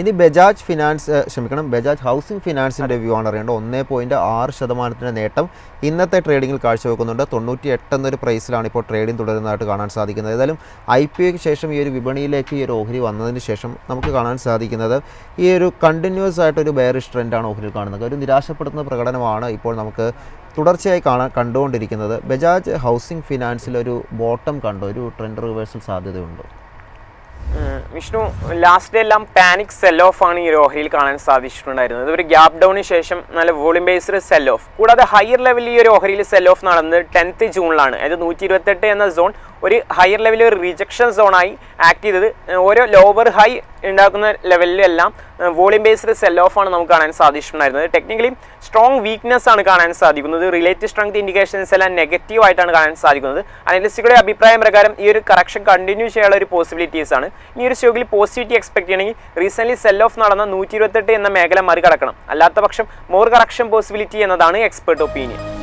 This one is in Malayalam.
ഇനി ബജാജ് ഫിനാൻസ് ക്ഷമിക്കണം ബജാജ് ഹൗസിംഗ് ഫിനാൻസിന്റെ വ്യൂ ആണ് അറിയേണ്ടത്. ഒന്നേ പോയിന്റ് ആറ് ശതമാനത്തിന്റെ നേട്ടം ഇന്നത്തെ ട്രേഡിങ്ങിൽ കാഴ്ചവെക്കുന്നുണ്ട്. തൊണ്ണൂറ്റി എട്ട് എന്നൊരു പ്രൈസിലാണ് ഇപ്പോൾ ട്രേഡിംഗ് തുടരുന്നതായിട്ട് കാണാൻ സാധിക്കുന്നത്. ഏതായാലും ഐ പി ഒക്ക് ശേഷം ഈ ഒരു വിപണിയിലേക്ക് ഈ ഒരു ഓഹരി വന്നതിന് ശേഷം നമുക്ക് കാണാൻ സാധിക്കുന്നത് ഈ ഒരു കണ്ടിന്യൂസ് ആയിട്ടൊരു ബെയറിഷ് ട്രെൻഡാണ് ഓഹരിയിൽ കാണുന്നത്. ഒരു നിരാശപ്പെടുത്തുന്ന പ്രകടനമാണ് ഇപ്പോൾ നമുക്ക് തുടർച്ചയായി കാണാൻ കണ്ടുകൊണ്ടിരിക്കുന്നത്. ബജാജ് ഹൗസിംഗ് ഫിനാൻസിൽ ഒരു ബോട്ടം കണ്ടോ? ഒരു ട്രെൻഡ് റിവേഴ്സൽ സാധ്യതയുണ്ടോ? വിഷ്ണു ലാസ്റ്റ് ഡേ എല്ലാം പാനിക് സെൽ ഓഫ് ആണ് ഈ രോഹിയിൽ കാണാൻ സാധിച്ചിട്ടുണ്ടായിരുന്നത്. ഒരു ഗ്യാപ് ഡൗണിന് ശേഷം നല്ല വോളിയം ബേസ്ഡ് സെൽ ഓഫ് കൂടാതെ ഹയർ ലെവലിൽ ഈ ഒരു ഓഹരിയിൽ സെൽ ഓഫ് നടന്നത് ടെൻത്ത് ജൂണിലാണ്. അതായത് നൂറ്റി ഇരുപത്തെട്ട് എന്ന സോൺ ഒരു ഹയർ ലെവലിൽ ഒരു റിജക്ഷൻ സോണായി ആക്ട് ചെയ്തത്. ഓരോ ലോവർ ഹൈ ഉണ്ടാക്കുന്ന ലെവലിലെല്ലാം വോളിയം ബേസ്ഡ് സെൽ ഓഫ് ആണ് നമുക്ക് കാണാൻ സാധിച്ചിട്ടുണ്ടായിരുന്നത്. ടെക്നിക്കലി സ്ട്രോങ് വീക്ക്നെസ് ആണ് കാണാൻ സാധിക്കുന്നത്. റിലേറ്റീവ് സ്ട്രെങ്ത് ഇൻഡിക്കേഷൻസ് എല്ലാം നെഗറ്റീവ് ആയിട്ടാണ് കാണാൻ സാധിക്കുന്നത്. അനലിസ്റ്റുകളുടെ അഭിപ്രായം പ്രകാരം ഈ ഒരു കറക്ഷൻ കണ്ടിന്യൂ ചെയ്യാനുള്ള ഒരു പോസിബിലിറ്റീസ് ആണ്. ഈ ഒരു സ്റ്റോക്കിൽ പോസിറ്റിവിറ്റി എക്സ്പെക്ട് ചെയ്യണമെങ്കിൽ റീസെന്റ് സെൽ ഓഫ് നടന്ന നൂറ്റി എന്ന മേഖല മറികടക്കണം. അല്ലാത്ത പക്ഷം മോർ കറക്ഷൻ പോസിബിലിറ്റി എന്നതാണ് എക്സ്പെർട്ട് ഒപ്പീനിയൻ